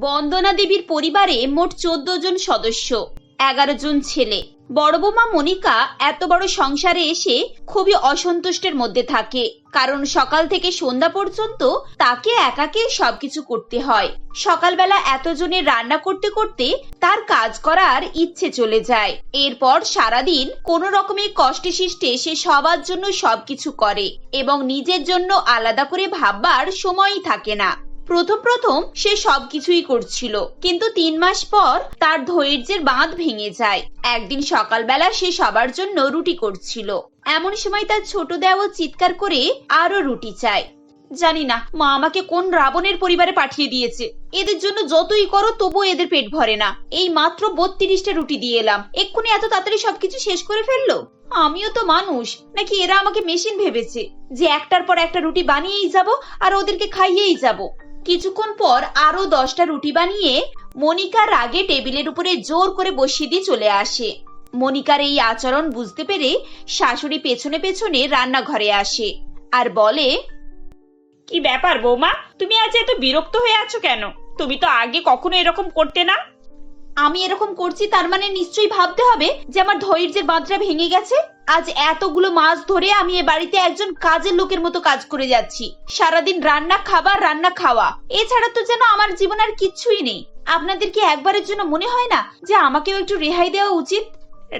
বন্দনা দেবীর পরিবারে মোট চোদ্দ জন সদস্য, এগারো জন ছেলে। বড় বৌমা মনিকা এত বড় সংসারে এসে খুবই অসন্তুষ্টের মধ্যে থাকে, কারণ সকাল থেকে সন্ধ্যা পর্যন্ত তাকে একাকে সবকিছু করতে হয়। সকালবেলা এতজনের রান্না করতে করতে তার কাজ করার ইচ্ছে চলে যায়। এরপর সারাদিন কোনো রকমের কষ্টে শিষ্টে সে সবার জন্য সবকিছু করে এবং নিজের জন্য আলাদা করে ভাববার সময়ই থাকে না। প্রথম প্রথম সে সবকিছুই করছিল, কিন্তু তিন মাস পর তার ধৈর্যের বাঁধ ভেঙে যায়। একদিন সকালবেলা সে সবার জন্য রুটি করছিল। এমন সময় তার ছোট দেওয়া চিৎকার করে আরও রুটি চায়। জানি না, মা আমাকে কোন রাবণের পরিবারে পাঠিয়ে দিয়েছে। এদের জন্য যতই করো, তবুও এদের পেট ভরে না। এই মাত্র বত্রিশটা রুটি দিয়ে এলাম। এক্ষুনি এত তাড়াতাড়ি সবকিছু শেষ করে ফেলল? আমিও তো মানুষ, নাকি এরা আমাকে মেশিন ভেবেছে যে একটার পর একটা রুটি বানিয়েই যাব আর ওদেরকে খাইয়েই যাব? কিছুক্ষণ পর আরও দশটা রুটি বানিয়ে মনিকা রাগে টেবিলের উপরে জোর করে বসিয়ে দিয়ে চলে আসে। মনিকার এই আচরণ বুঝতে পেরে শাশুড়ি পেছনে পেছনে রান্নাঘরে আসে আর বলে কি ব্যাপার বৌমা? তুমি আজ এত বিরক্ত হয়ে আছো কেন? তুমি তো আগে কখনো এরকম করতে না? আমি এরকম করছি তার মানে নিশ্চয়ই ভাবতে হবে যে আমার ধৈর্যের বাঁধটা ভেঙে গেছে? আজ এতগুলো মাস ধরে আমি এ বাড়িতে একজন কাজের লোকের মতো কাজ করে যাচ্ছি। সারাদিন রান্না খাবার রান্না খাওয়া। এছাড়া তো যেন আমার জীবন আর কিচ্ছুই নেই। আপনাদের কি একবারের জন্য মনে হয় না যে আমাকেও একটু রেহাই দেওয়া উচিত?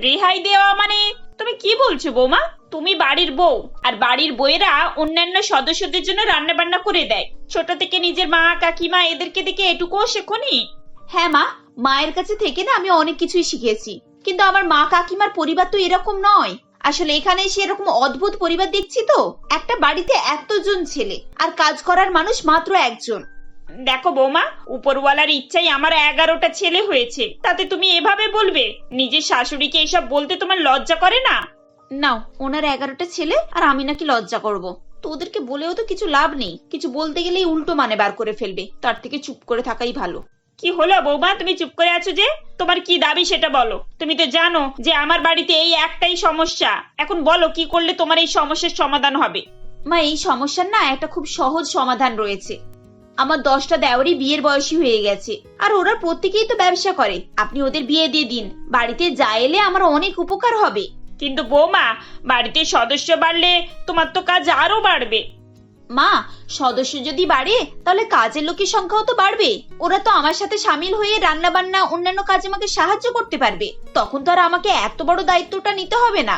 রেহাই দেওয়া মানে তুমি কি বলছো বৌমা? তুমি বাড়ির বউ আর বাড়ির বউয়েরা অন্যান্য সদস্যদের জন্য রান্না বান্না করে দেয়। ছোট থেকে নিজের মা কাকিমা এদেরকে দেখে এটুকুও শেখনি? হ্যাঁ মা মায়ের কাছে থেকে না আমি অনেক কিছুই শিখেছি। কিন্তু আমার মা কাকিমার পরিবার তো এরকম নয়। আসলে এখানে এসে এরকম অদ্ভুত পরিবার দেখছি তো। একটা বাড়িতে এতজন ছেলে আর কাজ করার মানুষ মাত্র একজন। দেখো বৌমা উপরওয়ালার ইচ্ছাই আমার এগারোটা ছেলে হয়েছে। তাতে তুমি এভাবে বলবে? নিজের শাশুড়িকে এসব বলতে তোমার লজ্জা করে না? নাও ওনার এগারোটা ছেলে আর আমি নাকি লজ্জা করব। তো ওদেরকে বলেও তো কিছু লাভ নেই। কিছু বলতে গেলেই উল্টো মানে বার করে ফেলবে। তার থেকে চুপ করে থাকাই ভালো। কি হলো বৌমা? তুমি চুপ করে আছো যে? তোমার কি দাবি সেটা বলো। তুমি তো জানো যে আমার বাড়িতে এই একটাই সমস্যা। এখন বলো কি করলে তোমার এই সমস্যার সমাধান হবে? মা এই সমস্যার না একটা খুব সহজ সমাধান রয়েছে। আমার দশটা দেওয়ারই বিয়ের বয়সী হয়ে গেছে। আর ওরা প্রত্যেকেই তো ব্যবসা করে। আপনি ওদের বিয়ে দিয়ে দিন। বাড়িতে যা এলে আমার অনেক উপকার হবে। কিন্তু বৌমা বাড়িতে সদস্য বাড়লে তোমার তো কাজ আরও বাড়বে। মা সদস্য যদি বাড়ে তাহলে কাজের লোকের সংখ্যাও তো বাড়বে। ওরা তো আমার সাথে সামিল হয়ে রান্না বান্না অন্যান্য কাজে আমাকে সাহায্য করতে পারবে। তখন তো আর আমাকে এত বড় দায়িত্বটা নিতে হবে না।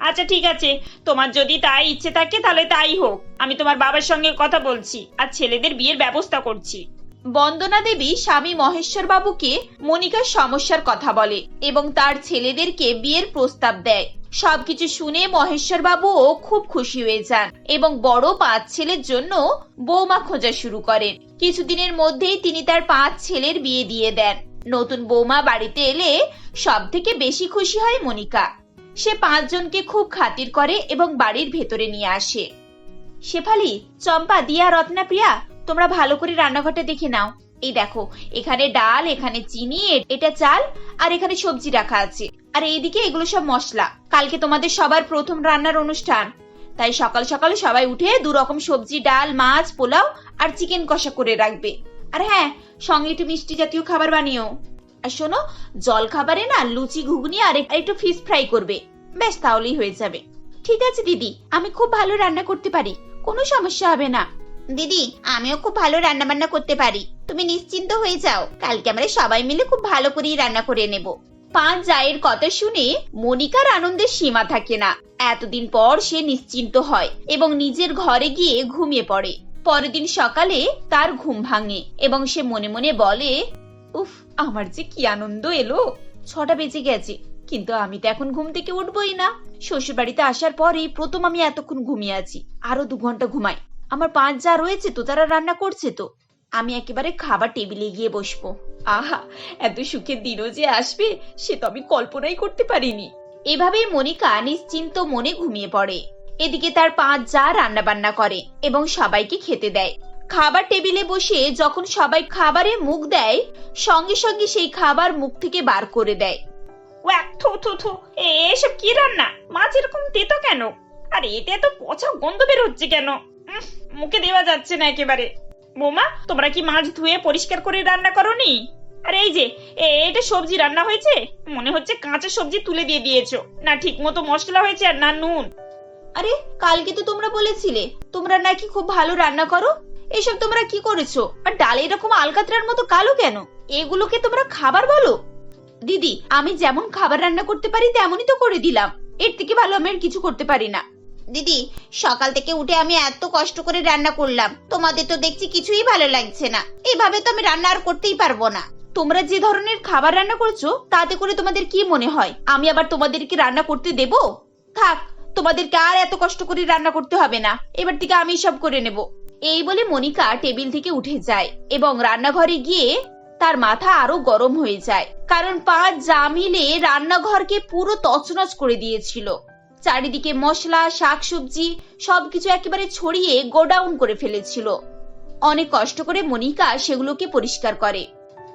আচ্ছা ঠিক আছে। তোমার যদি তাই ইচ্ছে থাকে তাহলে তাই হোক। আমি তোমার বাবার সঙ্গে কথা বলছি আর ছেলেদের বিয়ের ব্যবস্থা করছি। বন্দনা দেবী স্বামী মহেশ্বর বাবুকে মনিকার সমস্যার কথা বলে এবং তার ছেলেদেরকে বিয়ের প্রস্তাব দেয়। সবকিছু শুনে মহেশ্বর বাবুও খুব খুশি হয়ে যান এবং বড় পাঁচ ছেলের জন্য বৌমা খোঁজা শুরু করেন। কিছুদিনের মধ্যেই তিনি তার পাঁচ ছেলের বিয়ে দিয়ে দেন। নতুন বৌমা বাড়িতে এলে সব থেকে বেশি খুশি হয় মনিকা। সে পাঁচজনকে খুব খাতির করে এবং বাড়ির ভেতরে নিয়ে আসে। শেফালি, চম্পা, দিয়া রত্না প্রিয়া তোমরা ভালো করে রান্নাঘরটা দেখে নাও। এই দেখো, এখানে ডাল, এখানে চিনি এটা চাল, আর এখানে সবজি রাখা আছে। আর এইদিকে এগুলো সব মশলা। কালকে তোমাদের সবার প্রথম রান্নার অনুষ্ঠান। তাই সকাল সকাল সবাই উঠে দু রকম সবজি, ডাল, মাছ, পোলাও, আর চিকেন কষা করে রাখবে। আর হ্যাঁ সঙ্গে একটু মিষ্টি জাতীয় খাবার বানিও। আর শোনো, জল খাবারে না লুচি, ঘুগনি, আর এক- একটু ফিশ ফ্রাই করবে। ব্যাস, তাহলেই হয়ে যাবে। ঠিক আছে, দিদি, আমি খুব ভালো রান্না করতে পারি। কোনো সমস্যা হবে না। দিদি, আমিও খুব ভালো রান্না বান্না করতে পারি। তুমি নিশ্চিন্ত হয়ে যাও। কালকে আমরা সবাই মিলে খুব ভালো করেই রান্না করে নেব। পাঁচ জায়ের কথা শুনে মনিকার আনন্দের সীমা থাকে না। এতদিন পর সে নিশ্চিন্ত হয় এবং নিজের ঘরে গিয়ে ঘুমিয়ে পড়ে। পরের দিন সকালে তার ঘুম ভাঙে এবং সে মনে মনে বলে, উফ, আমার যে কি আনন্দ এলো। ছটা বেজে গেছে, কিন্তু আমি তো এখন ঘুম থেকে উঠবই না। শ্বশুর বাড়িতে আসার পরেই প্রথম আমি এতক্ষণ ঘুমিয়ে আছি। আরও দু ঘণ্টা ঘুমাই। আমার পাঁচ যা রয়েছে তো, তারা রান্না করছে তো। আমি একেবারে খাবার টেবিলে গিয়ে বসবো। আহা, এত সুখের দিনও যে আসবে, সে তো আমি কল্পনাই করতে পারিনি। এভাবেই মনিকা নিশ্চিন্ত মনে ঘুমিয়ে পড়ে। এদিকে তার পাঁচ যা রান্না বান্না করে এবং সবাইকে খেতে দেয়। খাবার টেবিলে বসে যখন সবাই খাবারে মুখ দেয়, সঙ্গে সঙ্গে সেই খাবার মুখ থেকে বার করে দেয়। এসব কি রান্না? মাছ এরকম তেতো কেন? আর, এতে এত পচা গন্ধ বের হচ্ছে কেন? মুখে দেওয়া যাচ্ছে না একেবারে। বৌমা, তোমরা কি মাছ ধুয়ে পরিষ্কার করে রান্না করনি? আর এই যে এটা সবজি রান্না হয়েছে? মনে হচ্ছে কাঁচা সবজি তুলে দিয়ে দিয়েছ। না ঠিক মতো মশলা হয়েছে আর না নুন। আরে, কালকে তো তোমরা বলেছিলে, তোমরা নাকি খুব ভালো রান্না করো। এসব তোমরা কি করেছ? আর ডাল এরকম আলকাতরার মতো কালো কেন? এগুলোকে তোমরা খাবার বলো। দিদি, আমি যেমন খাবার রান্না করতে পারি, তেমনই তো করে দিলাম। এর থেকে ভালো আমি আর কিছু করতে পারি না। দিদি, সকাল থেকে উঠে আমি এত কষ্ট করে রান্না করলাম। তোমাদের তো দেখছি কিছুই ভালো লাগছে না। এভাবে তো আমি রান্না আর করতেই পারব না। তোমরা যে ধরনের খাবার রান্না করেছ, তাতে করে তোমাদের কি মনে হয়? আমি আবার তোমাদেরকে রান্না করতে দেব? থাক, তোমাদেরকে আর এত কষ্ট করে রান্না করতে হবে না। এবার থেকে আমি সব করে নেব। এই বলে মনিকা টেবিল থেকে উঠে যায় এবং রান্নাঘরে গিয়ে তার মাথা আরও গরম হয়ে যায়। কারণ পাঁচ যা মিলে রান্নাঘরকে পুরো তছনছ করে দিয়েছিল। চারিদিকে মশলা, শাকসবজি, সবকিছু একেবারে ছড়িয়ে গোডাউন করে ফেলেছিল। অনেক কষ্ট করে মনিকা সেগুলোকে পরিষ্কার করে।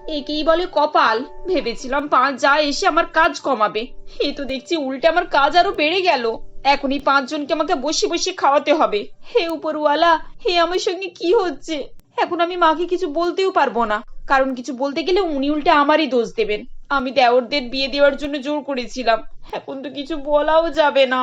একেই বলে কপাল। ভেবেছিলাম পাঁচ যা এসে আমার কাজ কমাবে। এ তো দেখছি উল্টে আমার কাজ আরও বেড়ে গেল। এখনই পাঁচজনকে আমাকে বসে বসে খাওয়াতে হবে। হে উপরওয়ালা, হে আমার সঙ্গে কি হচ্ছে? এখন আমি মাকে কিছু বলতেও পারব না। কারণ কিছু বলতে গেলে উনি উল্টে আমারই দোষ দেবেন। আমি দেওরদের বিয়ে দেওয়ার জন্য জোর করেছিলাম। এখন তো কিছু বলাও যাবে না।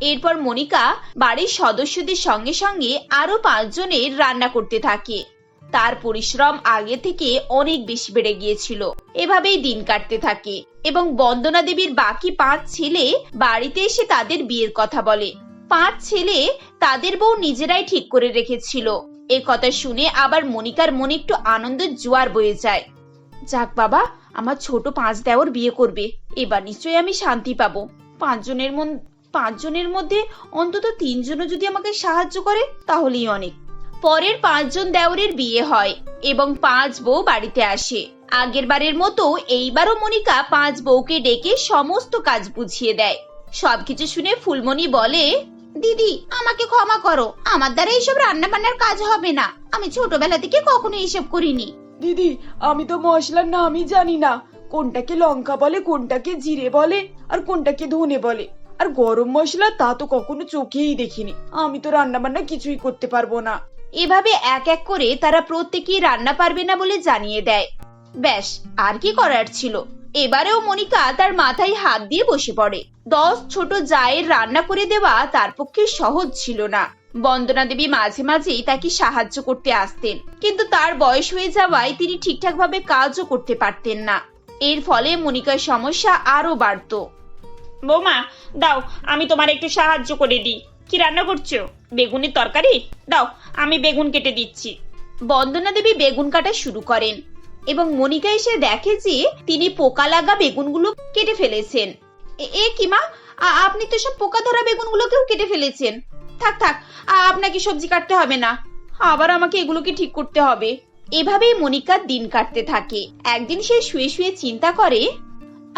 এরপর মনিকা বাড়ির সদস্যদের সঙ্গে সঙ্গে আরও পাঁচজনের রান্না করতে থাকে। তার পরিশ্রম আগে থেকে অনেক বেশি বেড়ে গিয়েছিল। এভাবেই দিন কাটতে থাকে এবং বন্দনা দেবীর বাকি পাঁচ ছেলে বাড়িতে এসে তাদের বিয়ের কথা বলে। পাঁচ ছেলে তাদের বউ নিজেরাই ঠিক করে রেখেছিল। এ কথা শুনে আবার মনিকার মনে একটু আনন্দের জোয়ার বয়ে যায়। যাক বাবা আমার ছোট পাঁচ দেওর বিয়ে করবে। এবার নিশ্চয়ই আমি শান্তি পাবো। পাঁচজনের মন পাঁচজনের মধ্যে অন্তত তিনজনও যদি আমাকে সাহায্য করে, তাহলেই অনেক। পরের পাঁচজন দেওরের বিয়ে হয় এবং পাঁচ বউ বাড়িতে আসে। আগের বারের মতো এইবারও মনিকা পাঁচ বউকে ডেকে সমস্ত কাজ বুঝিয়ে দেয়। সবকিছু শুনে ফুলমণি বলে, দিদি, আমাকে ক্ষমা করো। আমার দ্বারা এইসব রান্না বান্নার কাজ হবে না। আমি ছোটবেলা থেকে কখনো এইসব করিনি। দিদি, আমি তো মশলার নামই জানি না। কোনটাকে লঙ্কা বলে, কোনটাকে জিরে বলে, আর কোনটাকে ধনে বলে। আর গরম মশলা তা তো কখনো চোখেই দেখিনি। আমি তো রান্না বান্না কিছুই করতে পারব না। এভাবে এক এক করে তারা প্রত্যেকেই রান্না পারবে না বলে জানিয়ে দেয়। ব্যাস, আর কি করার ছিল? এবারেও মনিকা তার মাথায় হাত দিয়ে বসে পড়ে। দশ ছোট জায়ের রান্না করে দেওয়া তার পক্ষে সহজ ছিল না। বন্দনা দেবী মাঝে মাঝেই তাকে সাহায্য করতে আসতেন। কিন্তু তার বয়স হয়ে যাওয়ায় তিনি ঠিকঠাকভাবে কাজও করতে পারতেন না। এর ফলে মনিকার সমস্যা আরও বাড়তো। বৌমা দাও আমি তোমার একটু সাহায্য করে দিই। কি রান্না করছ? বেগুনের তরকারি? দাও আমি বেগুন কেটে দিচ্ছি। বন্দনা দেবী বেগুন কাটা শুরু করেন এবং মনিকা এসে দেখে যে তিনি পোকা লাগা বেগুনগুলো কেটে ফেলেছেন। এ- এ কি মা? আপনি তো সব পোকা ধরা বেগুনগুলোকেও কেটে ফেলেছেন। থাক থাক আপনাকে সবজি কাটতে হবে না। আবার আমাকে এগুলোকে ঠিক করতে হবে। এভাবেই মনিকার দিন কাটতে থাকে। একদিন সে শুয়ে শুয়ে চিন্তা করে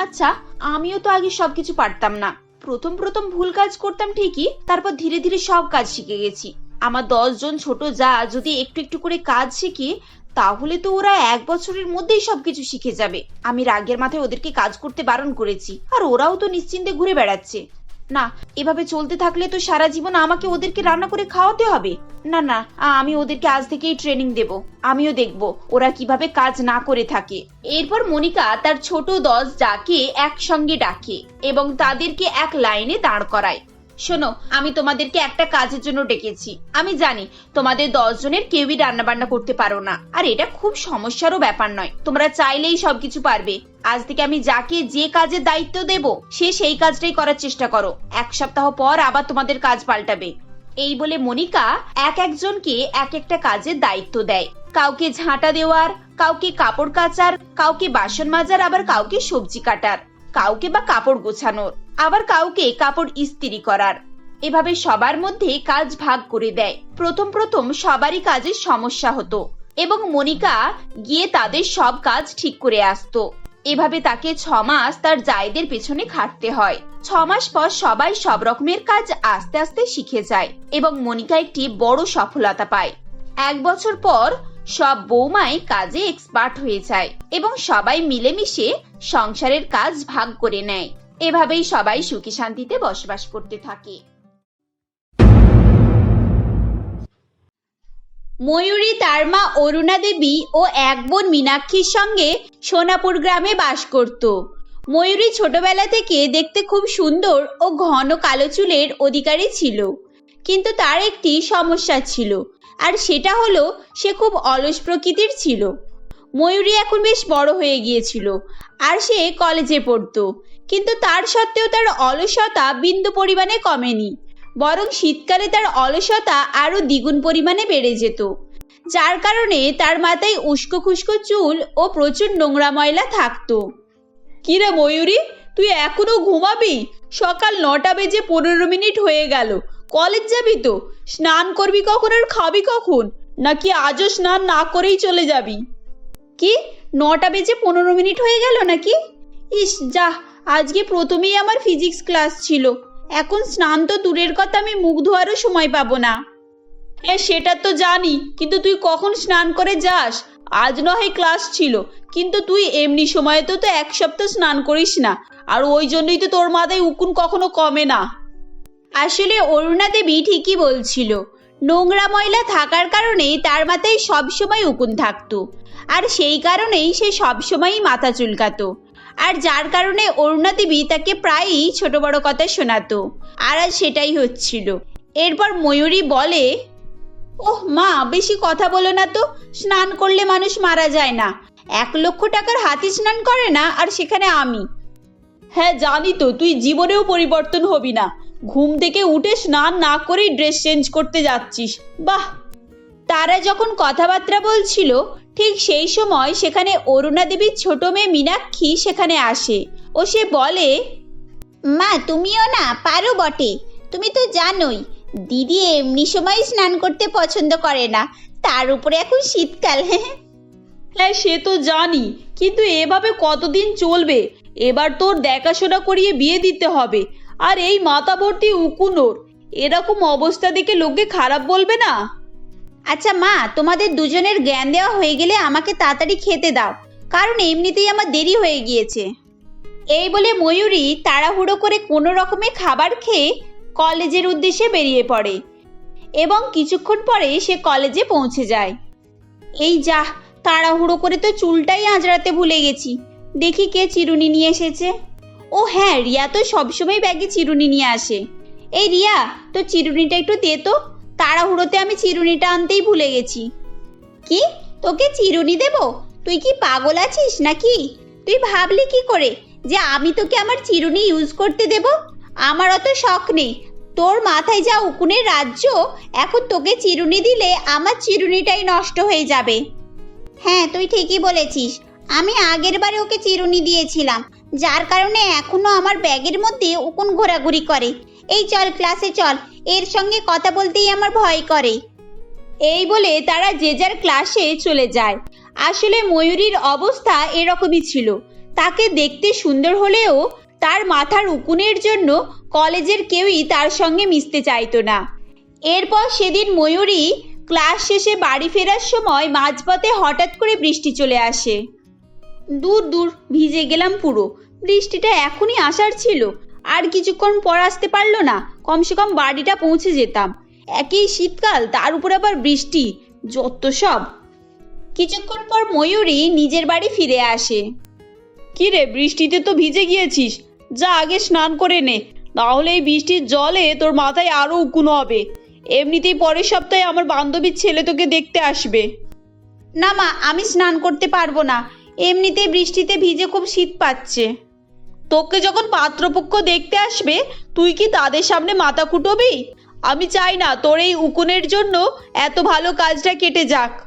আচ্ছা আমিও তো আগে সবকিছু পারতাম না। প্রথম প্রথম ভুল কাজ করতাম ঠিকই, তারপর ধীরে ধীরে সব কাজ শিখে গেছি। আমার দশ জন ছোট যা, যদি একটু একটু করে কাজ শিখে, তাহলে তো ওরা এক বছরের মধ্যেই সবকিছু শিখে যাবে। আমি রাগের মাথায় ওদেরকে কাজ করতে বারণ করেছি, আর ওরাও তো নিশ্চিন্তে ঘুরে বেড়াচ্ছে। না, এভাবে চলতে থাকলে তো সারা জীবন আমাকে ওদেরকে রান্না করে খাওয়াতে হবে। না না আমি ওদেরকে আজ থেকেই ট্রেনিং দেব। আমিও দেখব ওরা কীভাবে কাজ না করে থাকে। এরপর মনিকা তার ছোট দশ যাকে একসঙ্গে ডাকে এবং তাদেরকে এক লাইনে দাঁড় করায়। শোনো, আমি তোমাদেরকে একটা কাজের জন্য ডেকেছি। আমি জানি তোমাদের দশ জনের কেউই রান্না বান্না করতে পারো না। আর এটা খুব সমস্যারও ব্যাপার নয়। তোমরা চাইলেই সবকিছু পারবে। আজ থেকে আমি যাকে যে কাজের দায়িত্ব দেব, সে সেই কাজটাই করার চেষ্টা করো। এক সপ্তাহ পর আবার তোমাদের কাজ পাল্টাবে। এই বলে মনিকা এক একজনকে এক একটা কাজের দায়িত্ব দেয়। কাউকে ঝাঁটা দেওয়ার, কাউকে কাপড় কাচার, কাউকে বাসন মাজার, আবার কাউকে সবজি কাটার, কাউকে বা কাপড় গোছানোর। আবার কাউকে কাপড় ইস্ত্রি করার। এভাবে সবার মধ্যে কাজ ভাগ করে দেয়। প্রথম প্রথম সবারই কাজের সমস্যা হতো এবং মনিকা গিয়ে তাদের সব কাজ ঠিক করে আসতো। এভাবে তাকে ছ মাস তার জায়দের পেছনে খাটতে হয়। ছ মাস পর সবাই সব রকমের কাজ আস্তে আস্তে শিখে যায় এবং মনিকা একটি বড় সফলতা পায়। এক বছর পর সব বৌমাই কাজে এক্সপার্ট হয়ে যায় এবং সবাই মিলেমিশে সংসারের কাজ ভাগ করে নেয়। এভাবেই সবাই সুখী শান্তিতে বসবাস করতে থাকে। ময়ূরী, তার মা অরুণা দেবী ও এক বোন মীনাক্ষীর সঙ্গে সোনাপুর গ্রামে বাস করত। ময়ূরী ছোটবেলা থেকে দেখতে খুব সুন্দর ও ঘন কালো চুলের অধিকারী ছিল। কিন্তু তার একটি সমস্যা ছিল, আর সেটা হলো সে খুব অলস প্রকৃতির ছিল। ময়ূরী এখন বেশ বড় হয়ে গিয়েছিল, আর সে কলেজে পড়তো। কিন্তু তার সত্ত্বেও তার অলসতা বিন্দু পরিমাণে কমেনি, বরং শীতকালে তার অলসতা আরও দ্বিগুণ পরিমাণে বেড়ে যেত। যার কারণে তার মাথায় উস্কো খুস্কো চুল ও প্রচুর নোংরা ময়লা থাকতো। কিরে ময়ূরী, তুই এখনও ঘুমাবি? সকাল নটা বেজে পনেরো মিনিট হয়ে গেল, কলেজ যাবি তো? স্নান করবি কখন আর খাবি কখন? নাকি আজও স্নান না করেই চলে যাবি? কি, নটা বেজে পনেরো মিনিট হয়ে গেল নাকি? ইস, যা আজকে প্রথমেই আমার ফিজিক্স ক্লাস ছিল। এখন স্নান তো দূরের কথা, আমি মুখ ধোয়ারও সময় পাবো না। হ্যাঁ সেটা তো জানি, কিন্তু তুই কখন স্নান করে যাস? আজ নয় ক্লাস ছিল, কিন্তু তুই এমনি সময়ে তো তো এক সপ্তাহ স্নান করিস না। আর ওই জন্যই তো তোর মাথায় উকুন কখনো কমে না। আসলে অরুণা দেবী ঠিকই বলছিল, নোংরা ময়লা থাকার কারণেই তার মাথায় সবসময় উকুন থাকতো। আর সেই কারণেই সে সবসময়ই মাথা চুলকাতো। আর যার কারণে অরুণা দেবী তাকে প্রায়ই ছোট বড় কথা শোনাতো। আর আজ সেটাই হচ্ছিল। এরপর ময়ূরী বলে, ওহ মা, বেশি কথা বলো না তো। স্নান করলে মানুষ মারা যায় না। এক লক্ষ টাকার হাতি স্নান করে না, আর সেখানে আমি। হ্যাঁ জানি তো, তুই জীবনেও পরিবর্তন হবি না। ঘুম থেকে উঠে স্নান না করেই ড্রেস চেঞ্জ করতে যাচ্ছিস। বাহ! তারা যখন কথাবার্তা বলছিল ঠিক সেই সময় সেখানে অরুণা দেবীর ছোট মেয়ে মীনাক্ষী সেখানে আসে ও সে বলে, মা, তুমিও না, পারো বটে। তুমি তো জানোই, দিদি এমনি সময় স্নান করতে পছন্দ করে না। তার উপরে এখন শীতকাল। হ্যাঁ সে তো জানি, কিন্তু এভাবে কতদিন চলবে? এবার তোর দেখাশোনা করিয়ে বিয়ে দিতে হবে। আর এই মাথা ভর্তি উকুনোর, এরকম অবস্থা দেখে লোকে খারাপ বলবে না? আচ্ছা মা, তোমাদের দুজনের জ্ঞান দেওয়া হয়ে গেলে আমাকে তাড়াতাড়ি খেতে দাও, কারণ এমনিতেই আমার দেরি হয়ে গিয়েছে। এই বলে ময়ূরী তাড়াহুড়ো করে কোনো রকমে খাবার খেয়ে কলেজের উদ্দেশ্যে বেরিয়ে পড়ে এবং কিছুক্ষণ পরে সে কলেজে পৌঁছে যায়। এই যা, তাড়াহুড়ো করে তো চুলটাই আঁচড়াতে ভুলে গেছি। দেখি কে চিরুনি নিয়ে এসেছে। ও হ্যাঁ রিয়া তো সবসময় ব্যাগে চিরুনি নিয়ে আসে। এই রিয়া তো চিরুনিটা একটু দে তো। তাড়াহুড়োতে আমি চিরুনিটা আনতেই ভুলে গেছি। কি? তোকে চিরুনি দেব? তুই কি পাগল আছিস নাকি? তুই ভাবলি কি করে যে আমি তোকে আমার চিরুনি ইউজ করতে দেব? আমার অত শখ নেই। তোর মাথায় যা উকুনের রাজ্য, এখন তোকে চিরুনি দিলে আমার চিরুনিটাই নষ্ট হয়ে যাবে। হ্যাঁ তুই ঠিকই বলেছিস। আমি আগের বারে ওকে চিরুনি দিয়েছিলাম। যার কারণে এখনও আমার ব্যাগের মধ্যে উকুন ঘোরাঘুরি করে। এই চল ক্লাসে চল। এর সঙ্গে কথা বলতেই আমার ভয় করে। এই বলে তারা যে যার ক্লাসে চলে যায়। আসলে ময়ূরীর অবস্থা এরকমই ছিল। তাকে দেখতে সুন্দর হলেও তার মাথার উকুনের জন্য কলেজের কেউই তার সঙ্গে মিশতে চাইতো না। এরপর সেদিন ময়ূরী ক্লাস শেষে বাড়ি ফেরার সময় মাঝপথে হঠাৎ করে বৃষ্টি চলে আসে। দূর দূর ভিজে গেলাম পুরো। বৃষ্টিটা এখনই আসার ছিল। আর কিছুক্ষণ পর আসতে পারল না। কমসে কম বাড়িটা পৌঁছে যেতাম। একই শীতকাল, তার উপর আবার বৃষ্টি, যত সব। কিছুক্ষণ পর ময়ূরী নিজের বাড়ি ফিরে আসে। কি রে বৃষ্টিতে তো ভিজে গিয়েছিস। যা আগে স্নান করে নে। তাহলে এই বৃষ্টির জলে তোর মাথায় আরও উকুন হবে। এমনিতেই পরের সপ্তাহে আমার বান্ধবীর ছেলে তোকে দেখতে আসবে। না মা, আমি স্নান করতে পারব না। এমনিতেই বৃষ্টিতে ভিজে খুব শীত পাচ্ছে। তোকে যখন পাত্রপক্ষ দেখতে আসবে, তুই কি তাদের সামনে মাথা কুটবি? আমি চাই না তোর এই উকুনের জন্য এত ভালো কাজটা কেটে যাক।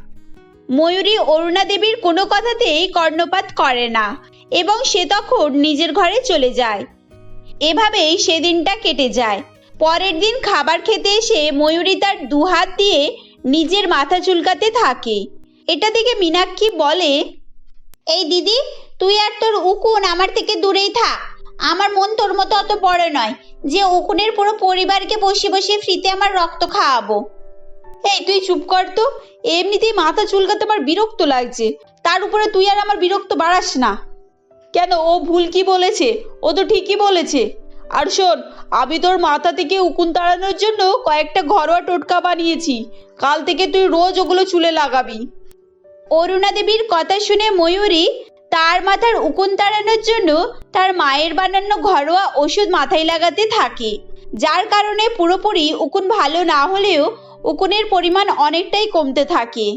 ময়ূরী অরুণা দেবীর কোনো কথাতেই কর্ণপাত করে না এবং সে তখন নিজের ঘরে চলে যায়। এভাবেই সেদিনটা কেটে যায়। পরের দিন খাবার খেতে এসে ময়ূরী তার দুহাত দিয়ে নিজের মাথা চুলকাতে থাকে। এটা দেখে মীনাক্ষী বলে এই দিদি, তুই আর তোর উকুন আমার থেকে দূরেই থাক। আমার মন তোর মতো অত বড় নয় যে উকুনের পুরো পরিবারকে বসে বসে ফ্রিতে আমার রক্ত খাওয়াবো। এই, তুই চুপ কর তো। এমনিতেই মাথা চুলকাতে আমার বিরক্ত লাগছে। তার উপরে তুই আর আমার বিরক্ত বাড়াস না। কেন, ও ভুল কি বলেছে? ও তো ঠিকই বলেছে। আর শোন, আমি তোর মাথা থেকে উকুন তাড়ানোর জন্য কয়েকটা ঘরোয়া টোটকা বানিয়েছি। কাল থেকে তুই রোজ ওগুলো চুলে লাগাবি। অরুণা দেবীর কথা শুনে ময়ূরী তার মাথার উকুন তাড়ানোর জন্য তার মায়ের বানানো ঘরোয়া ওষুধ মাথায় লাগাতে থাকে, যার কারণে পুরোপুরি উকুন ভালো না হলেও উকুনের পরিমাণ অনেকটাই কমতে থাকে।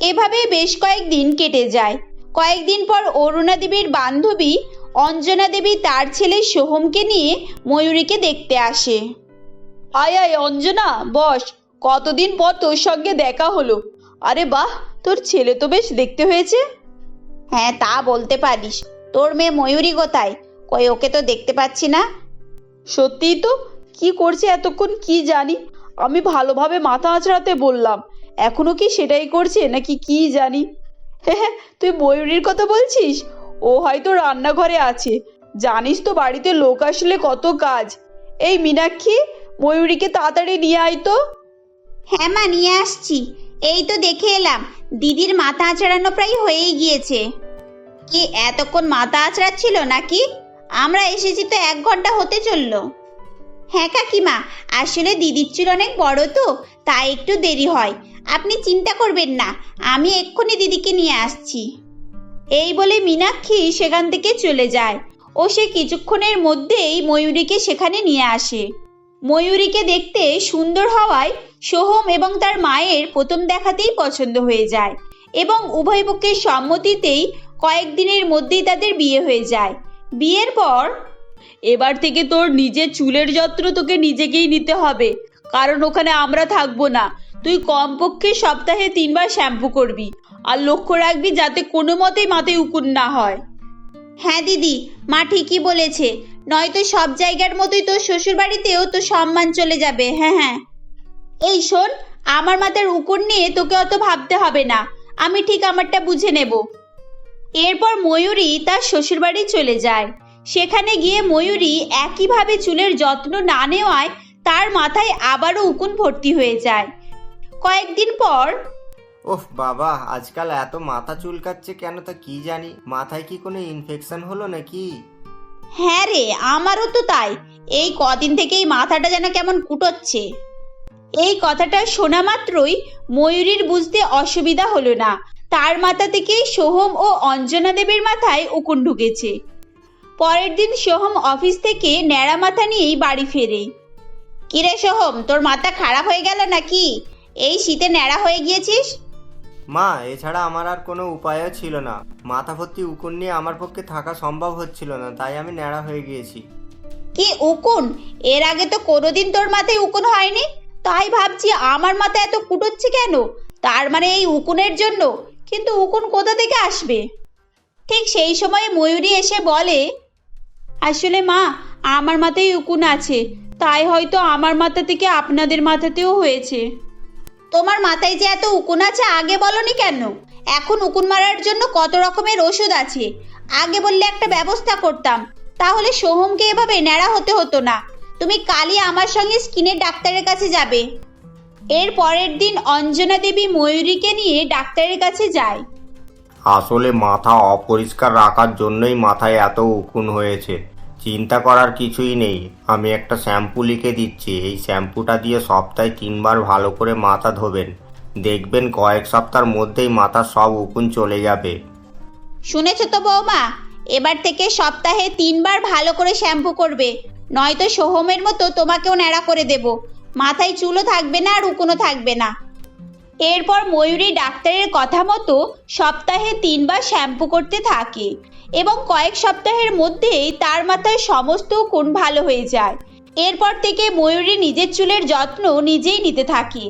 এভাবে বেশ কয়েকদিন কেটে যায়। কয়েকদিন পর অরুণা দেবীর বান্ধবী অঞ্জনা দেবী তার ছেলে সোহমকে নিয়ে ময়ূরীকে দেখতে আসে। আয় আয় অঞ্জনা, বস, কতদিন পর তোর সঙ্গে দেখা হলো? আরে বাহ তোর ছেলে তো বেশ দেখতে হয়েছে। হ্যাঁ তা বলতে পারিস। তোর মেয়ে ময়ূরী কোথায়? কই ওকে তো দেখতে পাচ্ছি না। সত্যিই তো? কি করছে এতক্ষণ কি জানি? আমি ভালোভাবে মাথা আঁচড়াতে বললাম। এখনও কি সেটাই করছে নাকি কি জানি? হ্যাঁ তুই ময়ূরীর কথা বলছিস? ও হয়তো রান্নাঘরে আছে। জানিস তো বাড়িতে লোক আসলে কত কাজ। এই মীনাক্ষী ময়ূরীকে তাড়াতাড়ি নিয়ে আয় তো। হ্যাঁ মা নিয়ে আসছি। এই তো দেখে এলাম, দিদির মাথা আঁচড়ানো প্রায় হয়েই গিয়েছে। কি, এতক্ষণ মাথা আঁচড়াচ্ছিল নাকি? আমরা এসেছি তো এক ঘণ্টা হতে চলল। হ্যাঁ কাকিমা, আসলে দিদির চুল অনেক বড় তো, তাই একটু দেরি হয়। আপনি চিন্তা করবেন না, আমি এক্ষুনি দিদিকে নিয়ে আসছি। এই বলে মীনাক্ষী সেখান থেকে চলে যায়। ও সে কিছুক্ষণের মধ্যেই ময়ূরীকে সেখানে নিয়ে আসে। ময়ূরীকে দেখতে সুন্দর হওয়ায় সোহম এবং তার মায়ের প্রথম দেখাতেই পছন্দ হয়ে যায় এবং উভয় পক্ষের সম্মতিতেই কয়েকদিনের মধ্যেই তাদের বিয়ে হয়ে যায়। বিয়ের পর, এবার থেকে তোর নিজের চুলের যত্ন তোকে নিজেকেই নিতে হবে, কারণ ওখানে আমরা থাকব না। তুই কমপক্ষে সপ্তাহে তিনবার শ্যাম্পু করবি আর লক্ষ্য রাখবি যাতে কোনো মতেই মাথায় উকুন না হয়। হ্যাঁ দিদি, মা ঠিকই বলেছে। নয়তো সব জায়গার মতোই তোর শ্বশুর বাড়িতেও তো সম্মান চলে যাবে হ্যাঁ হ্যাঁ। এই শোন, আমার মাথার উকুন নিয়ে তোকে অত ভাবতে হবে না, আমি ঠিক আমারটা বুঝে নেব। এরপর ময়ূরী তার শ্বশুর বাড়ি চলে যায়। সেখানে গিয়ে ময়ূরী একইভাবে চুলের যত্ন না নেওয়ায় তার মাথায় আবারও উকুন ভর্তি হয়ে যায়। কয়েকদিন পর ওহ বাবা, আজকাল এত মাথা চুলকাচ্ছে কেন তা কি জানি? মাথায় কি কোনো ইনফেকশন হলো নাকি? হ্যাঁ রে, আমারও তো তাই। এই কদিন থেকেই মাথাটা যেন কেমন কুটোচ্ছে। এই কথাটা শোনা মাত্রই ময়ূরীর বুঝতে অসুবিধা হলো না। তার মাথা থেকেই সোহম ও অঞ্জনা দেবীর মাথায় উকুন ঢুকেছে। পরের দিন সোহম অফিস থেকে ন্যাড়া মাথা নিয়েই বাড়ি ফেরে। কিরে সোহম, তোর মাথা খারাপ হয়ে গেল নাকি? এই শীতে ন্যাড়া হয়ে গিয়েছিস? মা, এছাড়া আমার আর কোনো উপায়ও ছিল না। মাথা ভর্তি উকুন নিয়ে আমার পক্ষে থাকা সম্ভব হচ্ছিল না, তাই আমি ন্যাড়া হয়ে গিয়েছি। কি উকুন? এর আগে তো কোনোদিন তোর মাথায় উকুন হয়নি? তাই ভাবছি আমার মাথা এত কুটোচ্ছে কেন? তার মানে এই উকুনের জন্য। কিন্তু উকুন কোথা থেকে আসবে? ঠিক সেই সময় ময়ূরী এসে বলে, আসলে মা, আমার মাথায় উকুন আছে। তাই হয়তো আমার মাথা থেকে আপনাদের মাথাতেও হয়েছে। তোমার মাথায় যে এত উকুন আছে আগে বলনি কেন? এখন উকুন মারার জন্য কত রকমের ওষুধ আছে। আগে বললে একটা ব্যবস্থা করতাম। তাহলে সোহমকে এভাবে ন্যাড়া হতে হতো না। তুমি কালই আমার সঙ্গে স্কিনের ডাক্তারের কাছে যাবে। এর পরের দিন অঞ্জনা দেবী ময়ূরীকে নিয়ে ডাক্তারের কাছে যায়। আসলে মাথা অপরিষ্কার রাখার জন্যই মাথায় এত উকুন হয়েছে। চিন্তা করার কিছুই নেই। আমি একটা শ্যাম্পু লিখে দিচ্ছি। এই শ্যাম্পুটা দিয়ে সপ্তাহে তিনবার ভালো করে মাথা ধোবেন। দেখবেন কয়েক সপ্তাহের মধ্যেই মাথার সব উকুন চলে যাবে। শুনেছ তো বৌমা? এবার থেকে সপ্তাহে তিনবার ভালো করে শ্যাম্পু করবে। নয়তো সোহমের মতো তোমাকেও ন্যাড়া করে দেব। মাথায় চুলও থাকবে না আর উকুনও থাকবে না। এরপর ময়ূরী ডাক্তারের কথা মতো সপ্তাহে তিনবার শ্যাম্পু করতে থাকে। এবং কয়েক সপ্তাহের মধ্যেই তার মাথায় সমস্ত কোণ ভালো হয়ে যায়। এরপর থেকে ময়ূরী নিজের চুলের যত্ন নিজেই নিতে থাকে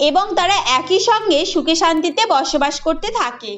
এবং তারা একই সঙ্গে সুখে শান্তিতে বসবাস করতে থাকে।